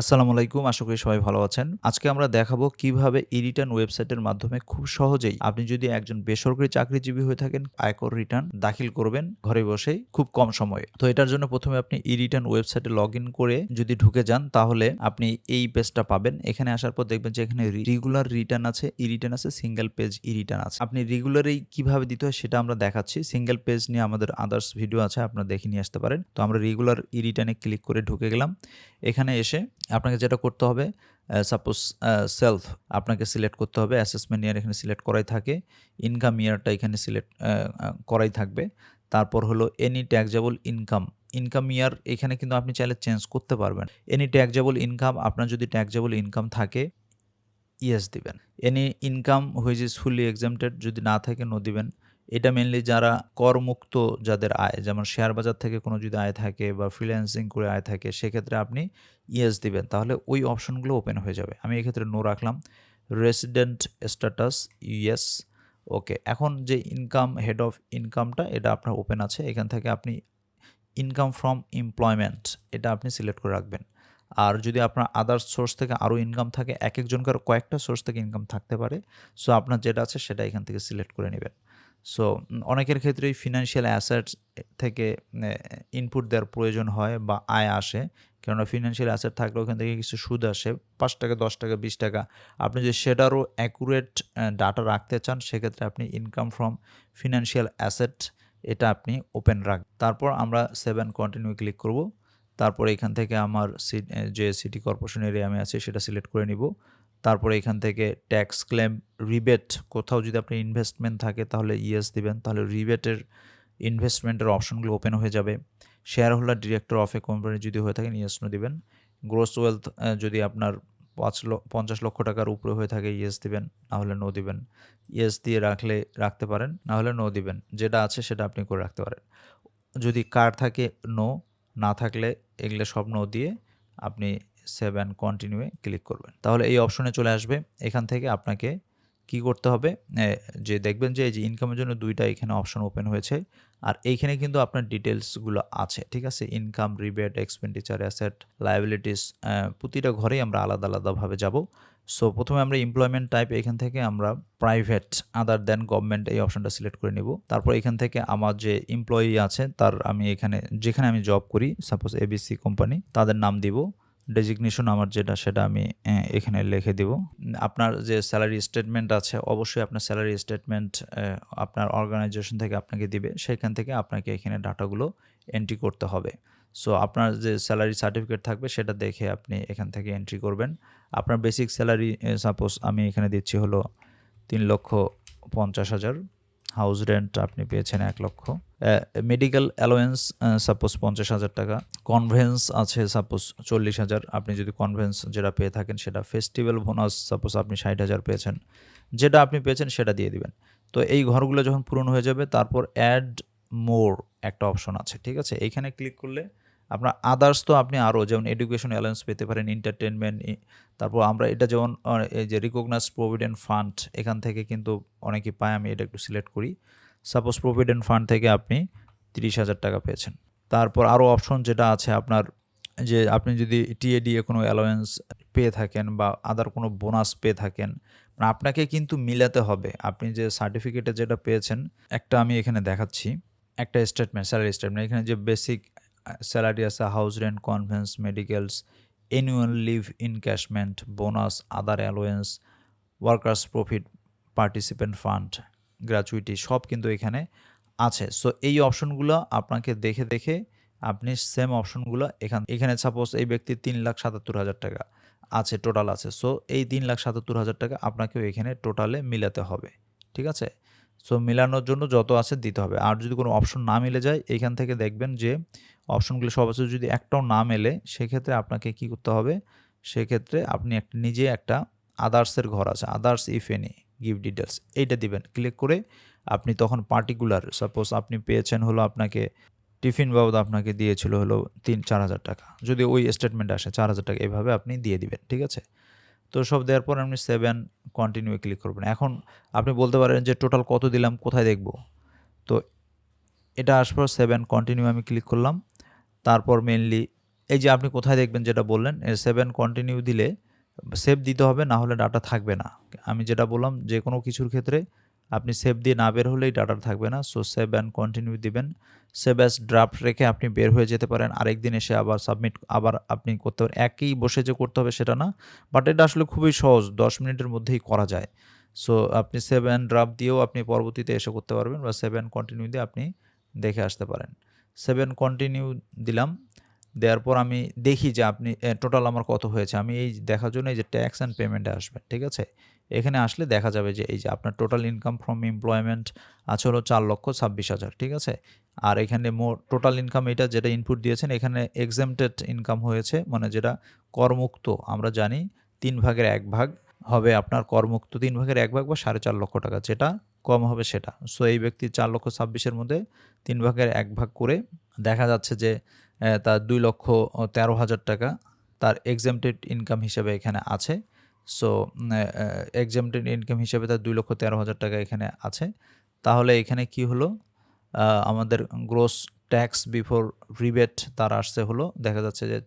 আসসালামু আলাইকুম, আশা করি সবাই ভালো আছেন। আজকে আমরা দেখাবো কীভাবে ই রিটার্ন ওয়েবসাইটের মাধ্যমে খুব সহজেই আপনি যদি একজন বেসরকারি চাকরিজীবী হয়ে থাকেন, আয়কর রিটার্ন দাখিল করবেন ঘরে বসেই খুব কম সময়ে। তো এটার জন্য প্রথমে আপনি ই রিটার্ন ওয়েবসাইটে লগ ইন করে যদি ঢুকে যান, তাহলে আপনি এই পেজটা পাবেন। এখানে আসার পর দেখবেন যে এখানে রেগুলার রিটার্ন আছে ই রিটার্ন আছে সিঙ্গেল পেজ ই রিটার্ন আছে। আপনি রেগুলারই কীভাবে দিতে হয় সেটা আমরা দেখাচ্ছি। সিঙ্গেল পেজ নিয়ে আমাদের আদার্স ভিডিও আছে, আপনারা দেখে নিয়ে আসতে পারেন। তো আমরা রেগুলার ই রিটার্নে ক্লিক করে ঢুকে গেলাম। এখানে এসে আপনাকে যেটা করতে হবে সাপোজ সেলফ আপনাকে সিলেক্ট করতে হবে অ্যাসেসমেন্ট ইয়ার এখানে সিলেক্ট করাই থাকে ইনকাম ইয়ারটা এখানে সিলেক্ট করাই থাকবে। তারপর হলো any taxable income income year এখানে কিন্তু আপনি চাইলে চেঞ্জ করতে পারবেন। এনি ট্যাক্সেবল ইনকাম আপনার যদি ট্যাক্সেবল ইনকাম থাকে ইয়েস দিবেন। Any income which is fully exempted যদি না থাকে নো দিবেন। এটা মেনলি যারা করমুক্ত যাদের আয়, যেমন শেয়ার বাজার থেকে কোনো যদি আয় থাকে বা ফ্রিল্যান্সিং করে আয় থাকে, সেক্ষেত্রে আপনি ইয়েস দিবেন। তাহলে ওই অপশনগুলো ওপেন হয়ে যাবে। আমি এক্ষেত্রে নো রাখলাম। রেসিডেন্ট স্ট্যাটাস ইয়েস ওকে এখন যে ইনকাম হেড অফ ইনকামটা এটা আপনার ওপেন আছে। এখান থেকে আপনি ইনকাম ফ্রম এমপ্লয়মেন্ট এটা আপনি সিলেক্ট করে রাখবেন। আর যদি আপনার আদার্স সোর্স থেকে আরও ইনকাম থাকে, এক একজনকার কয়েকটা সোর্স থেকে ইনকাম থাকতে পারে। সো আপনার যেটা আছে, সেটা এখান থেকে সিলেক্ট করে নেবেন। সো অনেকের ক্ষেত্রেই ফিনান্সিয়াল অ্যাসেটস থেকে ইনপুট দেওয়ার প্রয়োজন হয় বা আয় আসে। কেননা ফিনান্সিয়াল অ্যাসেট থাকলে ওখান থেকে কিছু সুদ আসে। পাঁচ টাকা, দশ টাকা, বিশ টাকা। আপনি যদি সেটারও অ্যাকুরেট ডাটা রাখতে চান, সেক্ষেত্রে আপনি ইনকাম ফ্রম ফিনান্সিয়াল অ্যাসেট এটা আপনি ওপেন রাখ, তারপর আমরা সেভেন কন্টিনিউ ক্লিক করব। তারপরে এখান থেকে আমার যে সিটি কর্পোরেশন এরিয়া আমি আছি সেটা সিলেক্ট করে নিব। তারপরে এখান থেকে ট্যাক্স ক্লেম রিবেট কোথাও যদি আপনি ইনভেস্টমেন্ট থাকে তাহলে ইয়েস দিবেন, তাহলে রিবেটের ইনভেস্টমেন্টের অপশনগুলো ওপেন হয়ে যাবে। Share holder director of a company যদি হয়ে থাকেন ইয়েস নো দিবেন। গ্রোস ওয়েলথ যদি আপনার পাঁচ পঞ্চাশ লক্ষ টাকার উপরে হয়ে থাকে ইয়েস দিবেন, নাহলে নো দিবেন। ইয়েস দিয়ে রাখলে, রাখতে পারেন, নাহলে নো দিবেন। যেটা আছে সেটা আপনি করে রাখতে পারেন। যদি কার থাকে নো না থাকলে এগুলো সব নো দিয়ে আপনি সেভেন কন্টিনিউয়ে ক্লিক করবেন। তাহলে এই অপশনে চলে আসবে। এখান থেকে আপনাকে কি করতে হবে? যে দেখবেন যে এই যে ইনকামের জন্য দুইটা এখানে অপশন ওপেন হয়েছে। আর এইখানে কিন্তু আপনার ডিটেলসগুলো আছে, ঠিক আছে? Income rebate expenditure asset liabilities প্রতিটা ঘরেই আমরা আলাদা আলাদাভাবে যাব। সো প্রথমে আমরা এমপ্লয়মেন্ট টাইপ এখান থেকে আমরা প্রাইভেট আদার দেন গভর্নমেন্ট এই অপশনটা সিলেক্ট করে নিব। তারপর এখান থেকে আমার যে এমপ্লয়ি আছে, তার আমি এখানে, যেখানে আমি জব করি সাপোজ এবিসি কোম্পানি তাদের নাম দিব। ডেজিগনেশন আমার যেটা, সেটা আমি এখানে লিখে দিব। আপনার যে স্যালারি স্টেটমেন্ট আছে, অবশ্যই আপনার স্যালারি স্টেটমেন্ট আপনার অর্গানাইজেশন থেকে আপনাকে দিবে। সেখান থেকে আপনাকে এখানে ডাটাগুলো এন্ট্রি করতে হবে। সো আপনার যে স্যালারি সার্টিফিকেট থাকবে, সেটা দেখে আপনি এখান থেকে এন্ট্রি করবেন। আপনার বেসিক স্যালারি সাপোজ আমি এখানে দিচ্ছি হলো তিন লক্ষ পঞ্চাশ হাজার। হাউস রেন্ট আপনি পেয়েছেন এক লক্ষ। মেডিকেল অ্যালোয়েন্স সাপোজ পঞ্চাশ হাজার টাকা। কনভেন্স আছে সাপোজ চল্লিশ হাজার। আপনি যদি কনভেন্স যেটা পেয়ে থাকেন, সেটা ফেস্টিভ্যাল বোনাস সাপোজ আপনি ষাট হাজার পেয়েছেন। যেটা আপনি পেয়েছেন, সেটা দিয়ে দিবেন। তো এই ঘরগুলো যখন পূরণ হয়ে যাবে, তারপর অ্যাড মোর একটা অপশন আছে, ঠিক আছে? এইখানে ক্লিক করলে আপনার আদার্স তো আপনি আরও যেমন এডুকেশন অ্যালায়েন্স পেতে পারেন এন্টারটেনমেন্ট তারপর আমরা এটা যেমন এই যে রিকগনাইজ প্রভিডেন্ট ফান্ড এখান থেকে কিন্তু অনেকে পায়, আমি এটা একটু সিলেক্ট করি। সাপোজ প্রভিডেন্ট ফান্ড থেকে আপনি তিরিশ হাজার টাকা পেয়েছেন। তারপর আরও অপশন যেটা আছে আপনার, যে আপনি যদি টিএডি কোনো অ্যালোয়েন্স পেয়ে থাকেন বা আদার কোনো বোনাস পেয়ে থাকেন মানে আপনাকে কিন্তু মিলাতে হবে। আপনি যে সার্টিফিকেটে যেটা পেয়েছেন, একটা আমি এখানে দেখাচ্ছি, একটা স্টেটমেন্ট স্যালারি স্টেটমেন্ট এখানে যে বেসিক স্যালারি আছে house rent conveyance medicals annual leave encashment bonus other allowance workers profit participant fund gratuity সব কিন্তু এখানে আছে। সো এই অপশনগুলো আপনাকে দেখে দেখে আপনি সেম অপশনগুলো এখান, এখানে সাপোজ এই ব্যক্তির তিন লাখ সাতাত্তর হাজার টাকা আছে টোটাল আছে। সো এই তিন লাখ সাতাত্তর হাজার টাকা আপনাকেও এখানে টোটালে মিলাতে হবে, ঠিক আছে? সো মিলানোর জন্য যত আছে দিতে হবে। আর যদি কোনো অপশন না মিলে যায়, এখান থেকে দেখবেন যে অপশনগুলো সব আছে। যদি একটাও না মেলে, সেক্ষেত্রে আপনাকে কি করতে হবে? সেক্ষেত্রে আপনি একটা, নিজে একটা আদার্সের ঘর আছে others if any give details এইটা দিবেন। ক্লিক করে আপনি তখন পার্টিকুলার সাপোজ আপনি পেয়েছেন হলো আপনাকে, টিফিন বাবদ আপনাকে দিয়েছিল হলো তিন, চার হাজার টাকা। যদি ওই স্টেটমেন্ট আসে, চার হাজার টাকা, এভাবে আপনি দিয়ে দিবেন, ঠিক আছে? তো সব দেওয়ার পর আপনি সেভেন কন্টিনিউ ক্লিক করবেন। এখন আপনি বলতে পারেন যে টোটাল কত দিলাম, কোথায় দেখব? তো এটা আসার পর সেভেন কন্টিনিউ আমি ক্লিক করলাম। তারপর মেনলি এই যে আপনি কোথায় দেখবেন যেটা বললেন সেভেন কন্টিনিউ দিলে সেভ দিতে হবে, না হলে ডাটা থাকবে না। আমি যেটা বললাম, যে কোনো কিছুর ক্ষেত্রে আপনি সেভ দিয়ে না বের হলেই ডাটা থাকবে না সো সেভ অ্যান্ড কন্টিনিউ দিবেন। সেভ অ্যাজ ড্রাফট রেখে আপনি বের হয়ে যেতে পারেন, আরেকদিন এসে আবার সাবমিট আবার আপনি করতে পারেন। একই বসে যে করতে হবে সেটা না বাট এটা আসলে খুবই সহজ, দশ মিনিটের মধ্যেই করা যায়। সো আপনি সেভ অ্যান্ড ড্রাফট দিয়েও আপনি পরবর্তীতে এসে করতে পারবেন, বা সেভ অ্যান্ড কন্টিনিউ দিয়ে আপনি দেখে আসতে পারেন। সেভেন কন্টিনিউ দিলাম। দেওয়ার পর আমি দেখি যে আপনি টোটাল আমার কত হয়েছে। আমি এই দেখার জন্য এই যে ট্যাক্স অ্যান্ড পেমেন্টে আসবেন ঠিক আছে? এখানে আসলে দেখা যাবে যে এই যে আপনার টোটাল ইনকাম ফ্রম এমপ্লয়মেন্ট আছে হলো চার লক্ষ ছাব্বিশ হাজার, ঠিক আছে? আর এখানে মো টোটাল ইনকাম এটা যেটা ইনপুট দিয়েছেন, এখানে এক্সামটেড ইনকাম হয়েছে মানে যেটা করমুক্ত, আমরা জানি তিন ভাগের এক ভাগ হবে আপনার করমুক্ত তিন ভাগের এক ভাগ বা সাড়ে চার লক্ষ টাকা, যেটা কম হবে সেটা। সো এই ব্যক্তি চার লক্ষ ছাব্বিশের মধ্যে তিন ভাগের এক ভাগ করে দেখা যাচ্ছে যে তার দুই লক্ষ তেরো হাজার টাকা তার এক্সামটেড ইনকাম হিসেবে এখানে আছে। সো এক্সামটেড ইনকাম হিসেবে তার দুই লক্ষ তেরো হাজার টাকা এখানে আছে। তাহলে এখানে কি হলো? আমাদের গ্রোস ট্যাক্স বিফোর রিবেট তার আসছে হলো। দেখা যাচ্ছে যে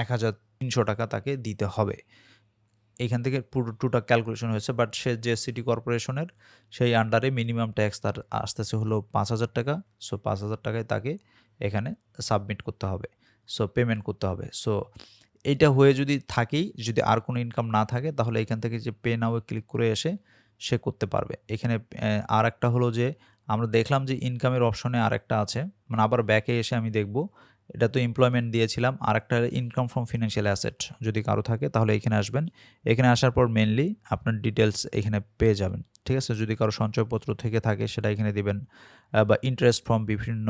এক হাজার তিনশো টাকা তাকে দিতে হবে। এইখান থেকে পুরো টুটা ক্যালকুলেশন হয়েছে বাট সে যে সিটি কর্পোরেশনের সেই আন্ডারে মিনিমাম ট্যাক্স তার আসতেছে হলো পাঁচ হাজার টাকা সো পাঁচ হাজার টাকায় তাকে এখানে সাবমিট করতে হবে সো পেমেন্ট করতে হবে। সো এইটা হয়ে যদি থাকেই, যদি আর কোনো ইনকাম না থাকে, তাহলে এখান থেকে যে পে নাও ক্লিক করে এসে সে করতে পারবে। এখানে আর একটা হলো যে, আমরা দেখলাম যে ইনকামের অপশনে আর একটা আছে মানে আবার ব্যাকে এসে আমি দেখব এটা তো এমপ্লয়মেন্ট দিয়েছিলাম আর একটা ইনকাম ফ্রম ফিনান্সিয়াল অ্যাসেট যদি কারও থাকে তাহলে এখানে আসবেন। এখানে আসার পর মেনলি আপনার ডিটেলস এখানে পেয়ে যাবেন, ঠিক আছে? যদি কারও সঞ্চয়পত্র থেকে থাকে সেটা এখানে দিবেন বা ইন্টারেস্ট ফ্রম বিভিন্ন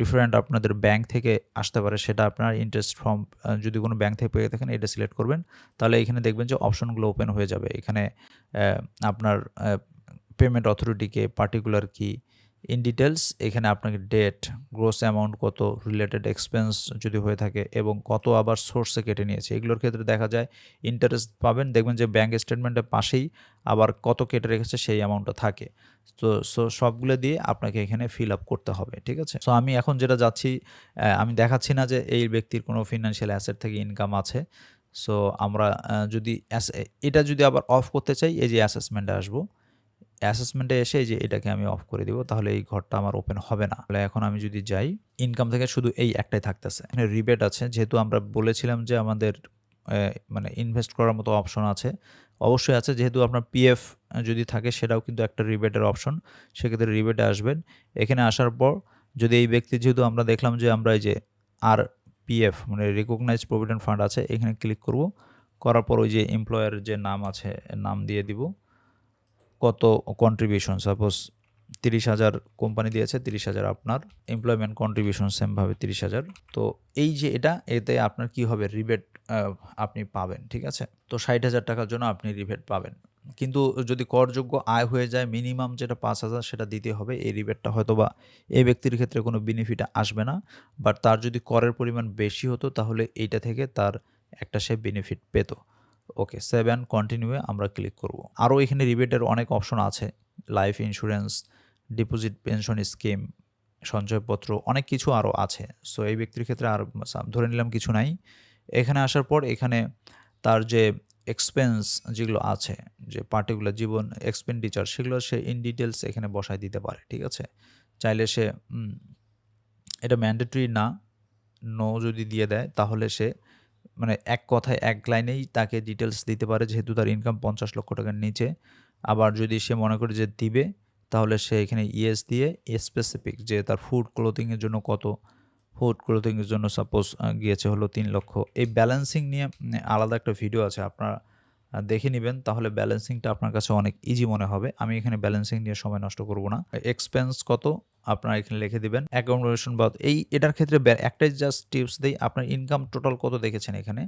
ডিফারেন্ট আপনাদের ব্যাংক থেকে আসতে পারে, সেটা আপনার ইন্টারেস্ট ফ্রম যদি কোনো ব্যাংক থেকে পেয়ে থাকেন এটা সিলেক্ট করবেন। তাহলে এখানে দেখবেন যে অপশনগুলো ওপেন হয়ে যাবে। এখানে আপনার পেমেন্ট অথরিটিকে পার্টিকুলার কি ইন ডিটেলস এখানে আপনাকে ডেট গ্রোস অ্যামাউন্ট কত রিলেটেড এক্সপেন্স যদি হয়ে থাকে এবং কত আবার সোর্সে কেটে নিয়েছে। এগুলোর ক্ষেত্রে দেখা যায় ইন্টারেস্ট পাবেন, দেখবেন যে ব্যাঙ্ক স্টেটমেন্টের পাশেই আবার কত কেটে রেখেছে সেই অ্যামাউন্টটা থাকে। তো সো সবগুলো দিয়ে আপনাকে এখানে ফিল আপ করতে হবে, ঠিক আছে? সো আমি এখন যেটা যাচ্ছি আমি দেখাচ্ছি না যে এই ব্যক্তির কোনো ফিনান্সিয়াল অ্যাসেট থেকে ইনকাম আছে। সো আমরা যদি এটা যদি আবার অফ করতে চাই, এই যে অ্যাসেসমেন্টে আসব। অ্যাসেসমেন্টে এসে যে এটাকে আমি অফ করে দিব, তাহলে এই ঘরটা আমার ওপেন হবে না। তাহলে এখন আমি যদি যাই ইনকাম থেকে শুধু এই একটাই থাকতেছে। এখানে রিবেট আছে, যেহেতু আমরা বলেছিলাম যে আমাদের মানে ইনভেস্ট করার মতো অপশন আছে, অবশ্যই আছে। যেহেতু আপনার পিএফ যদি থাকে, সেটাও কিন্তু একটা রিবেটের অপশন সেক্ষেত্রে রিবেটে আসবেন। এখানে আসার পর যদি এই ব্যক্তি, যেহেতু আমরা দেখলাম যে আমরা এই যে আর পিএফ মানে রিকগনাইজ প্রভিডেন্ট ফান্ড আছে, এখানে ক্লিক করব। করার পর ওই যে এমপ্লয়ার যে নাম আছে নাম দিয়ে দিব। কত কন্ট্রিবিউশন সাপোজ তিরিশ হাজার কোম্পানি দিয়েছে, তিরিশ হাজার আপনার এমপ্লয়মেন্ট কন্ট্রিবিউশন সেমভাবে তিরিশ হাজার। তো এই যে এটা, এতে আপনার কি হবে? রিবেট আপনি পাবেন, ঠিক আছে? তো ষাট হাজার টাকার জন্য আপনি রিবেট পাবেন। কিন্তু যদি করযোগ্য আয় হয়ে যায় মিনিমাম যেটা পাঁচ হাজার, সেটা দিতে হবে। এই রিবেটটা হয়তো বা এই ব্যক্তির ক্ষেত্রে কোনো বেনিফিট আসবে না। বাট তার যদি করের পরিমাণ বেশি হতো, তাহলে এইটা থেকে তার একটা সে বেনিফিট পেত। ওকে সেভেন কন্টিনিউয়ে আমরা ক্লিক করব। আরও এখানে রিবেটের অনেক অপশন আছে। Life insurance deposit pension scheme সঞ্চয়পত্র অনেক কিছু আরও আছে। সো এই ব্যক্তির ক্ষেত্রে আর ধরে নিলাম কিছু নাই। এখানে আসার পর এখানে তার যে এক্সপেন্স যেগুলো আছে, যে পার্টিকুলার জীবন এক্সপেন্ডিচার সেগুলো সে ইন ডিটেলস এখানে বসায় দিতে পারে, ঠিক আছে? চাইলে সে এটা ম্যান্ডেটরি না নো যদি দিয়ে দেয়, তাহলে সে মানে এক কথায় এক লাইনেই তাকে ডিটেলস দিতে পারে, যেহেতু তার ইনকাম পঞ্চাশ লক্ষ টাকার নিচে। আবার যদি সে মনে করে যে দিবে, তাহলে সে এখানে ইএস দিয়ে স্পেসিফিক যে তার ফুড ক্লোথিংয়ের জন্য কত ফুড ক্লোথিংয়ের জন্য সাপোজ গিয়েছে হলো তিন লক্ষ। এই ব্যালেন্সিং নিয়ে আলাদা একটা ভিডিও আছে, আপনারা দেখে নেবেন, তাহলে ব্যালেন্সিংটা আপনার কাছে অনেক ইজি মনে হবে। আমি এখানে ব্যালেন্সিং নিয়ে সময় নষ্ট করব না। এক্সপেন্স কত? আপনারা এখানে লিখে দিবেন অ্যাকোমোডেশন বাদ। এই এটার ক্ষেত্রে একটাই জাস্ট টিপস দিই, আপনার ইনকাম টোটাল কত দেখেছেন এখানে?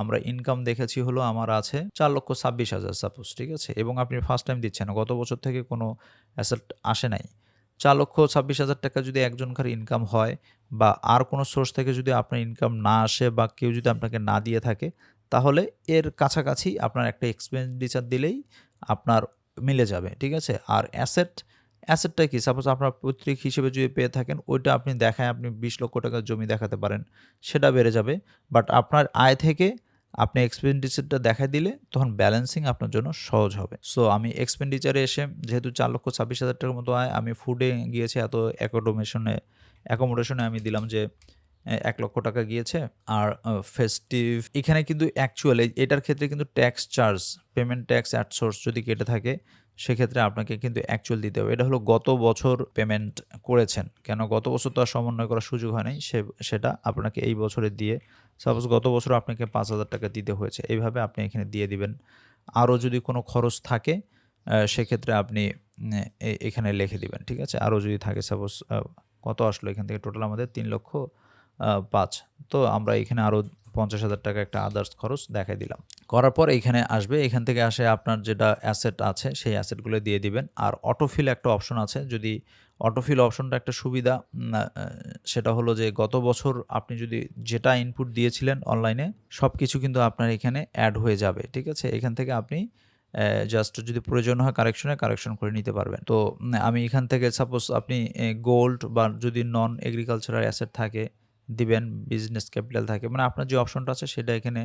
আমরা ইনকাম দেখেছি হলো আমার আছে চার লক্ষ ছাব্বিশ হাজার সাপোজ ঠিক আছে? এবং আপনি ফার্স্ট টাইম দিচ্ছেন, গত বছর থেকে কোনো অ্যাসেট আসে নাই। চার লক্ষ ছাব্বিশ হাজার টাকা যদি একজনকার ইনকাম হয় বা আর কোনো সোর্স থেকে যদি আপনার ইনকাম না আসে বা কেউ যদি আপনাকে না দিয়ে থাকে, তাহলে এর কাছাকাছি আপনার একটা এক্সপেন্ডিচার দিলেই আপনার মিলে যাবে, ঠিক আছে? আর অ্যাসেট অ্যাসেটটা কি? সাপোজ আপনার পৈতৃক হিসেবে যদি পেয়ে থাকেন, ওইটা আপনি দেখায় আপনি বিশ লক্ষ টাকার জমি দেখাতে পারেন। সেটা বেড়ে যাবে। বাট আপনার আয় থেকে আপনি এক্সপেন্ডিচারটা দেখাই দিলে তখন ব্যালেন্সিং আপনার জন্য সহজ হবে। সো আমি এক্সপেন্ডিচারে এসে যেহেতু চার লক্ষ ছাব্বিশ হাজার টাকার মতো আয়, আমি ফুডে গিয়েছি, এত অ্যাকোমোডেশনে অ্যাকোমোডেশনে আমি দিলাম যে এক লক্ষ টাকা গিয়েছে। আর ফেস্টিভ এখানে কিন্তু অ্যাকচুয়ালি এটার ক্ষেত্রে কিন্তু tax charge payment tax at source যদি কেটে থাকে সেক্ষেত্রে আপনাকে কিন্তু অ্যাকচুয়াল দিতে হবে। এটা হলো গত বছর পেমেন্ট করেছেন। কেন? গত বছর তো আর সমন্বয় করার সুযোগ হয় নাই সে, সেটা আপনাকে এই বছরে দিয়ে সাপোজ গত বছর আপনাকে পাঁচ হাজার টাকা দিতে হয়েছে। এইভাবে আপনি এখানে দিয়ে দিবেন। আরও যদি কোনো খরচ থাকে সেক্ষেত্রে আপনি এখানে লিখে দিবেন, ঠিক আছে? আরও যদি থাকে সাপোজ কত আসলো এখান থেকে? টোটাল আমাদের তিন লক্ষ পাঁচ। তো আমরা এখানে আরও পঞ্চাশ হাজার টাকা একটা আদার্স খরচ দেখাই দিলাম। করার পর এখানে আসবে, এখান থেকে আসে আপনার যেটা অ্যাসেট আছে, সেই অ্যাসেটগুলো দিয়ে দিবেন। আর অটোফিল একটা অপশন আছে, যদি অটোফিল অপশনটা একটা সুবিধা সেটা হলো যে গত বছর আপনি যদি যেটা ইনপুট দিয়েছিলেন অনলাইনে সব কিছু কিন্তু আপনার এখানে অ্যাড হয়ে যাবে, ঠিক আছে? এখান থেকে আপনি জাস্ট যদি প্রয়োজন হয় কারেকশনে কারেকশন করে নিতে পারবেন। তো আমি এখান থেকে সাপোজ আপনি গোল্ড বা যদি নন এগ্রিকালচারাল অ্যাসেট থাকে দিবেন বিজনেস ক্যাপিটাল থাকে। মানে আপনার যে অপশনটা আছে সেটা এখানে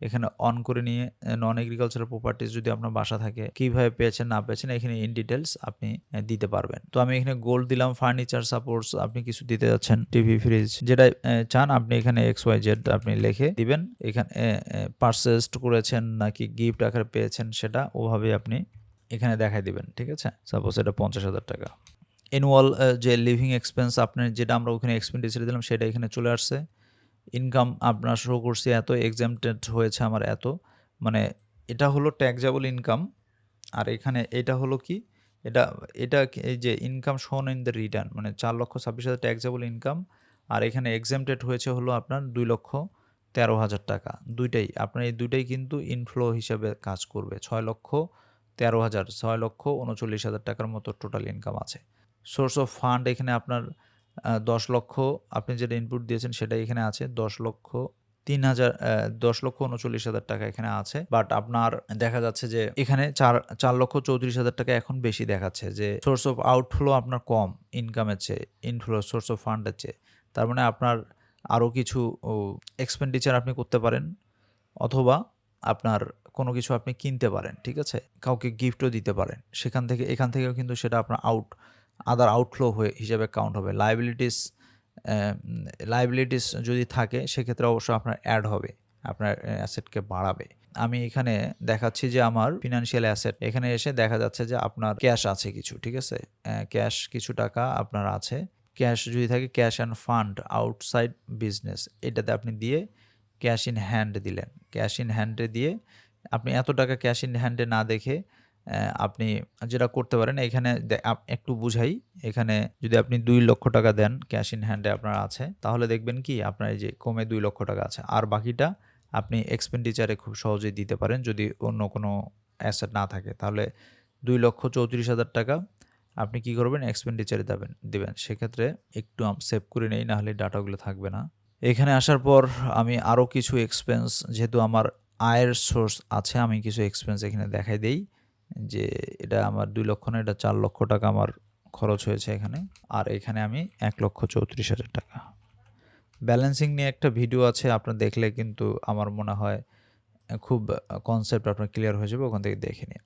এখানে অন করে নিয়ে নন এগ্রিকালচারাল প্রপার্টিস যদি আপনার বাসা থাকে, কীভাবে পেয়েছেন, না পেয়েছেন, এখানে ইন ডিটেলস আপনি দিতে পারবেন। তো আমি এখানে গোল্ড দিলাম ফার্নিচার সাপোর্টস আপনি কিছু দিতে যাচ্ছেন টিভি ফ্রিজ যেটা চান আপনি এখানে এক্স ওয়াই জেড আপনি লিখে দিবেন। এখানে পারচেসড করেছেন নাকি গিফট আকারে পেয়েছেন সেটা ওভাবে আপনি এখানে দেখাই দিবেন, ঠিক আছে? সাপোজ এটা পঞ্চাশ হাজার টাকা। অ্যানুয়াল যে লিভিং এক্সপেন্স আপনার যেটা আমরা ওখানে এক্সপেন্ডিচার দিলাম, সেটা এখানে চলে আসছে। ইনকাম আপনার শো করছি, এত এক্সামটেড হয়েছে আমার এত। মানে এটা হলো ট্যাক্সেবল ইনকাম আর এখানে এটা হলো কি? এটা এটা এই যে ইনকাম শোন ইন দ্য রিটার্ন মানে চার লক্ষ ছাব্বিশ হাজার ট্যাক্সেবল ইনকাম আর এখানে এক্সামটেড হয়েছে হলো আপনার দুই লক্ষ তেরো হাজার টাকা। দুইটাই, আপনার এই দুইটাই কিন্তু ইনফ্লো হিসাবে কাজ করবে। ছয় লক্ষ তেরো হাজার, ছয় লক্ষ উনচল্লিশ হাজার টাকার মতো টোটাল ইনকাম আছে। সোর্স অফ ফান্ড এখানে আপনার দশ লক্ষ আপনি যেটা ইনপুট দিয়েছেন সেটা এখানে আছে। দশ লক্ষ, তিন হাজার দশ লক্ষ উনচল্লিশ হাজার টাকা এখানে আছে। বাট আপনার দেখা যাচ্ছে যে এখানে চার চার লক্ষ চৌত্রিশ হাজার টাকা এখন বেশি দেখাচ্ছে যে সোর্স অফ আউটফ্লো আপনার কম ইনকামের চেয়ে ইনফ্লো সোর্স অফ ফান্ডের চেয়ে। তার মানে আপনার আরও কিছু এক্সপেন্ডিচার আপনি করতে পারেন অথবা আপনার কোনো কিছু আপনি কিনতে পারেন, ঠিক আছে? কাউকে গিফটও দিতে পারেন। সেখান থেকে, এখান থেকেও কিন্তু সেটা আপনার আউট আদার আউটফ্লো হয়ে, হিসেবে কাউন্ট হবে। লাইবিলিটিস লাইবিলিটিস যদি থাকে, সেক্ষেত্রে অবশ্যই আপনার অ্যাড হবে, আপনার অ্যাসেটকে বাড়াবে। আমি এখানে দেখাচ্ছি যে আমার ফিনান্সিয়াল অ্যাসেট এখানে এসে দেখা যাচ্ছে যে আপনার ক্যাশ আছে কিছু, ঠিক আছে? ক্যাশ কিছু টাকা আপনার আছে। ক্যাশ যদি থাকে cash and fund outside business এটাতে আপনি দিয়ে ক্যাশ ইন হ্যান্ড দিলেন। ক্যাশ ইন হ্যান্ডে দিয়ে, আপনি এত টাকা ক্যাশ ইন হ্যান্ডে না দেখে আপনি যেটা করতে পারেন, এখানে একটু বুঝাই। এখানে যদি আপনি দুই লক্ষ টাকা দেন ক্যাশ ইন হ্যান্ডে আপনার আছে, তাহলে দেখবেন কি আপনার এই যে কমে দুই লক্ষ টাকা আছে। আর বাকিটা আপনি এক্সপেন্ডিচারে খুব সহজেই দিতে পারেন যদি অন্য কোনো অ্যাসেট না থাকে। তাহলে দুই লক্ষ চৌত্রিশ হাজার টাকা আপনি কি করবেন? এক্সপেন্ডিচারে দেবেন দেবেন। সেক্ষেত্রে একটু সেভ করে নেই, নাহলে ডাটাগুলো থাকবে না। এখানে আসার পর আমি আরও কিছু এক্সপেন্স যেহেতু আমার আয়ের সোর্স আছে, আমি কিছু এক্সপেন্স এখানে দেখাই দেই। যে এটা আমার দুই লক্ষ না এটা চার লক্ষ টাকা আমার খরচ হয়েছে এখানে। আর এখানে আমি এক লক্ষ চৌত্রিশ হাজার টাকা। ব্যালেন্সিং নিয়ে একটা ভিডিও আছে, আপনার দেখলে কিন্তু আমার মনে হয় খুব কনসেপ্ট আপনার ক্লিয়ার হয়ে যাবে, ওখান থেকে দেখে নিন।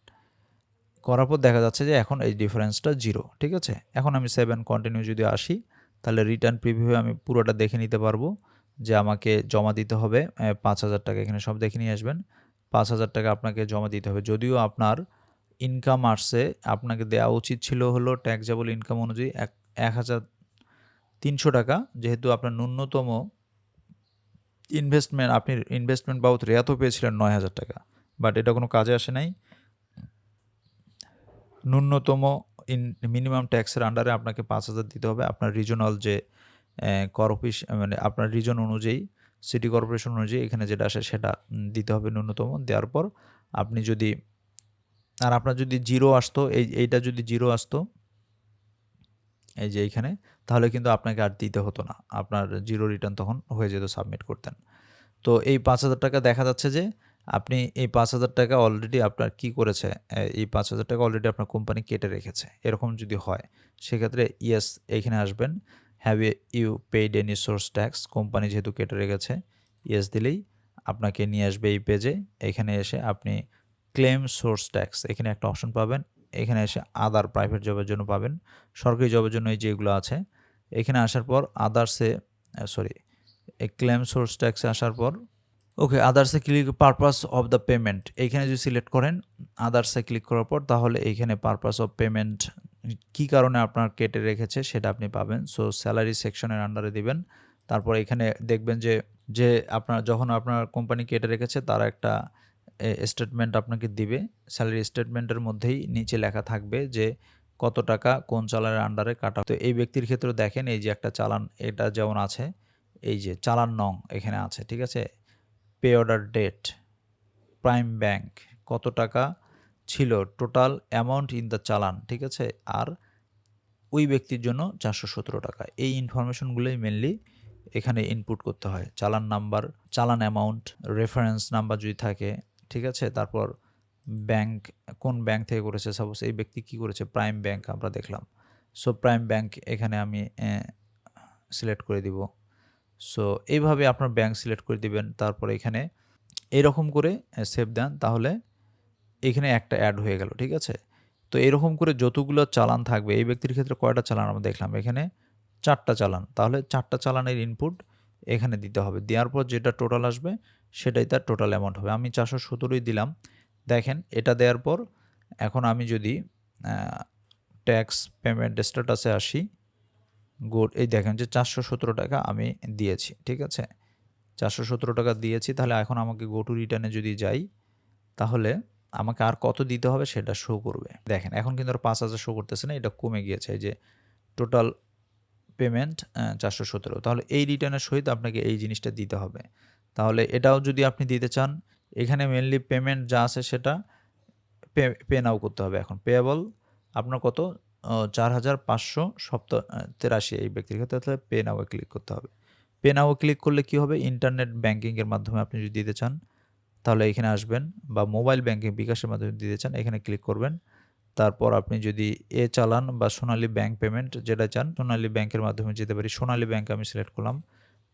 করার পর দেখা যাচ্ছে যে এখন এই ডিফারেন্সটা জিরো ঠিক আছে? এখন আমি সেভেন কন্টিনিউ যদি আসি, তাহলে রিটার্ন প্রিভিউ আমি পুরোটা দেখে নিতে পারব যে আমাকে জমা দিতে হবে পাঁচ হাজার টাকা। এখানে সব দেখে নিয়ে আসবেন, পাঁচ হাজার টাকা আপনাকে জমা দিতে হবে। যদিও আপনার ইনকাম আসছে, আপনাকে দেওয়া উচিত ছিল হলো ট্যাক্সেবল ইনকাম অনুযায়ী এক এক হাজার তিনশো টাকা। যেহেতু আপনার ন্যূনতম ইনভেস্টমেন্ট আপনি ইনভেস্টমেন্ট বাবদ রেয়াতও পেয়েছিলেন নয় হাজার টাকা। বাট এটা কোনো কাজে আসে নাই। ন্যূনতম ইন মিনিমাম ট্যাক্সের আন্ডারে আপনাকে পাঁচ হাজার দিতে হবে। আপনার রিজনাল যে কর অফিস মানে আপনার রিজন অনুযায়ী সিটি কর্পোরেশন অনুযায়ী এখানে যেটা আসে সেটা দিতে হবে ন্যূনতম। দেওয়ার পর আপনি যদি আর আপনার যদি জিরো আসতো, এই, এইটা যদি জিরো আসতো, এই যে এইখানে, তাহলে কিন্তু আপনাকে আর দিতে হতো না। আপনার জিরো রিটার্ন তখন হয়ে যেত সাবমিট করতেন। তো এই পাঁচ হাজার টাকা দেখা যাচ্ছে যে, আপনি এই পাঁচ হাজার টাকা অলরেডি আপনার কি করেছে এই পাঁচ হাজার টাকা অলরেডি আপনার কোম্পানি কেটে রেখেছে। এরকম যদি হয়, সেক্ষেত্রে ইয়েস এইখানে আসবেন। Have you paid any source tax company যেহেতু কেটে রেখেছে ইয়েস দিলেই আপনাকে নিয়ে আসবে এই পেজে এখানে এসে আপনি ক্লেম সোর্স ট্যাক্স, এখানে একটা অপশন পাবেন। এখানে এসে আদার প্রাইভেট জবের জন্য পাবেন। সরকারি জবের জন্য এই যেগুলো আছে, এখানে আসার পর আদার্সে সরি এই ক্লেম সোর্স ট্যাক্সে আসার পর, okay আদার্সে click purpose of the payment এইখানে যদি সিলেক্ট করেন আদার্সে ক্লিক করার পর, তাহলে এইখানে পারপাস অফ পেমেন্ট কি কারণে আপনার কেটে রেখেছে সেটা আপনি পাবেন। সো স্যালারি সেকশনের আন্ডারে দিবেন। তারপর এখানে দেখবেন যে যে আপনার, যখন আপনার কোম্পানি কেটে রেখেছে, তারা একটা স্টেটমেন্ট আপনাকে দিবে। স্যালারি স্টেটমেন্টের মধ্যেই নিচে লেখা থাকবে যে, কত টাকা কোন চালানের আন্ডারে কাটা। তো এই ব্যক্তির ক্ষেত্রে দেখেন, এই যে একটা চালান, এটা যেমন আছে, এই যে চালান নং এখানে আছে, ঠিক আছে? Pay order date prime bank কত টাকা ছিল টোটাল অ্যামাউন্ট ইন দ্য চালান, ঠিক আছে? আর ওই ব্যক্তির জন্য চারশো সতেরো টাকা। এই ইনফরমেশনগুলোই মেনলি এখানে ইনপুট করতে হয়। চালান নাম্বার চালান অ্যামাউন্ট রেফারেন্স নাম্বার যদি থাকে ঠিক আছে? তারপর ব্যাংক কোন ব্যাংক থেকে করেছে? সাপোজ এই ব্যক্তি কি করেছে? প্রাইম ব্যাংক আমরা দেখলাম। সো প্রাইম ব্যাংক এখানে আমি সিলেক্ট করে দিব। সো এইভাবে আপনার ব্যাংক সিলেক্ট করে দিবেন। তারপর এখানে এরকম করে সেভ দেন। তাহলে এখানে একটা অ্যাড হয়ে গেল, ঠিক আছে? তো এরকম করে যতগুলো চালান থাকবে, এই ব্যক্তির ক্ষেত্রে কয়টা চালান আমরা দেখলাম? এখানে চারটা চালান। তাহলে চারটা চালানের ইনপুট এখানে দিতে হবে। দেওয়ার পর যেটা টোটাল আসবে সেটাই তার টোটাল অ্যামাউন্ট হবে। আমি চারশো সতেরোই দিলাম। দেখেন, এটা দেওয়ার পর এখন আমি যদি ট্যাক্স পেমেন্ট স্ট্যাটাসে আসি গুড এই দেখেন যে চারশো সতেরো টাকা আমি দিয়েছি, ঠিক আছে? চারশো সতেরো টাকা দিয়েছি, তাহলে এখন আমাকে গো টু রিটার্নে যদি যাই, তাহলে আমাকে আর কত দিতে হবে সেটা শো করবে। দেখেন, এখন কিন্তু আর পাঁচ হাজার শো করতেছে না, এটা কমে গিয়েছে। যে টোটাল পেমেন্ট চারশো সতেরো তাহলে এই রিটার্নের সহিত আপনাকে এই জিনিসটা দিতে হবে। তাহলে এটাও যদি আপনি দিতে চান, এখানে মেনলি পেমেন্ট যা আছে সেটা পে পে নাও করতে হবে এখন। পেয়েবল আপনার কত? চার হাজার পাঁচশো সপ্ত তেরাশি এই ব্যক্তির ক্ষেত্রে, তাহলে পে নাও ক্লিক করতে হবে। পে নাও ক্লিক করলে কি হবে? ইন্টারনেট ব্যাঙ্কিংয়ের মাধ্যমে আপনি যদি দিতে চান, তাহলে এখানে আসবেন বা মোবাইল ব্যাঙ্কিং বিকাশের মাধ্যমে দিতে চান, এখানে ক্লিক করবেন। তারপর আপনি যদি এ চালান বা সোনালী ব্যাংক পেমেন্ট যেটা চান, সোনালী ব্যাংকের মাধ্যমে যেতে পারি। সোনালী ব্যাংক আমি সিলেক্ট করলাম।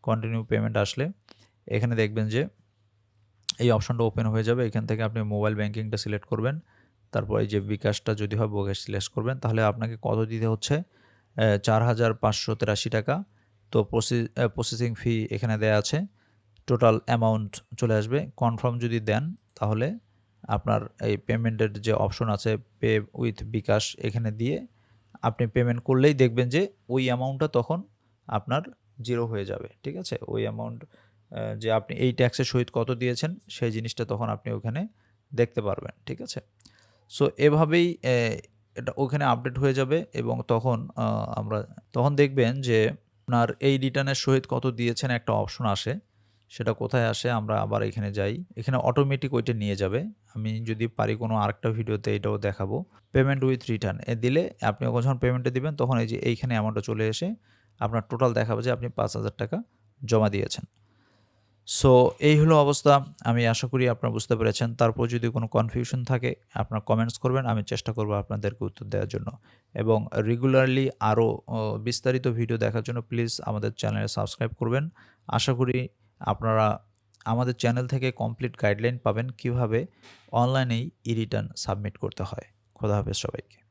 কন্টিনিউ পেমেন্ট আসলে। এখানে দেখবেন যে এই অপশনটা ওপেন হয়ে যাবে। এখান থেকে আপনি মোবাইল ব্যাঙ্কিংটা সিলেক্ট করবেন। তারপর এই যে বিকাশটা যদি হয়, বিকাশ সিলেক্ট করবেন, তাহলে আপনাকে কত দিতে হচ্ছে? চার হাজার পাঁচশো তেরাশি টাকা। তো প্রসেসিং ফি এখানে দেয়া আছে। টোটাল অ্যামাউন্ট চলে আসবে। কনফার্ম যদি দেন, তাহলে আপনার এই পেমেন্টের যে অপশন আছে পে উইথ বিকাশ, এখানে দিয়ে আপনি পেমেন্ট করলেই দেখবেন যে ওই অ্যামাউন্টটা তখন আপনার জিরো হয়ে যাবে। ঠিক আছে? ওই অ্যামাউন্ট যে আপনি এই ট্যাক্সের সহিত কত দিয়েছেন, সেই জিনিসটা তখন আপনি ওখানে দেখতে পারবেন, ঠিক আছে? সো এভাবেই এটা ওখানে আপডেট হয়ে যাবে এবং তখন আমরা তখন দেখবেন যে আপনার এই রিটার্নের সহিত কত দিয়েছেন একটা অপশন আসে, সেটা কোথায় আসে আমরা আবার এখানে যাই। এখানে অটোমেটিক ওইটা নিয়ে যাবে। আমি যদি পারি কোনো আরেকটা ভিডিওতে এটাও দেখাবো। পেমেন্ট উইথ রিটার্ন এ দিলে আপনি যখন পেমেন্টে দিবেন, তখন এই যে এইখানে অ্যামাউন্টটা চলে এসে আপনার টোটাল দেখাবে যে আপনি পাঁচ হাজার টাকা জমা দিয়েছেন। সো এই হলো অবস্থা। আমি আশা করি আপনারা বুঝতে পেরেছেন। তারপর যদি কোনো কনফিউশন থাকে, আপনার কমেন্টস করবেন। আমি চেষ্টা করব আপনাদেরকে উত্তর দেওয়ার জন্য। এবং রেগুলারলি আরও বিস্তারিত ভিডিও দেখার জন্য প্লিজ আমাদের চ্যানেলে সাবস্ক্রাইব করবেন। আশা করি আপনারা আমাদের চ্যানেল থেকে কমপ্লিট গাইডলাইন পাবেন কীভাবে অনলাইনেই ই রিটার্ন সাবমিট করতে হয়। খোদা হাফেজ সবাইকে।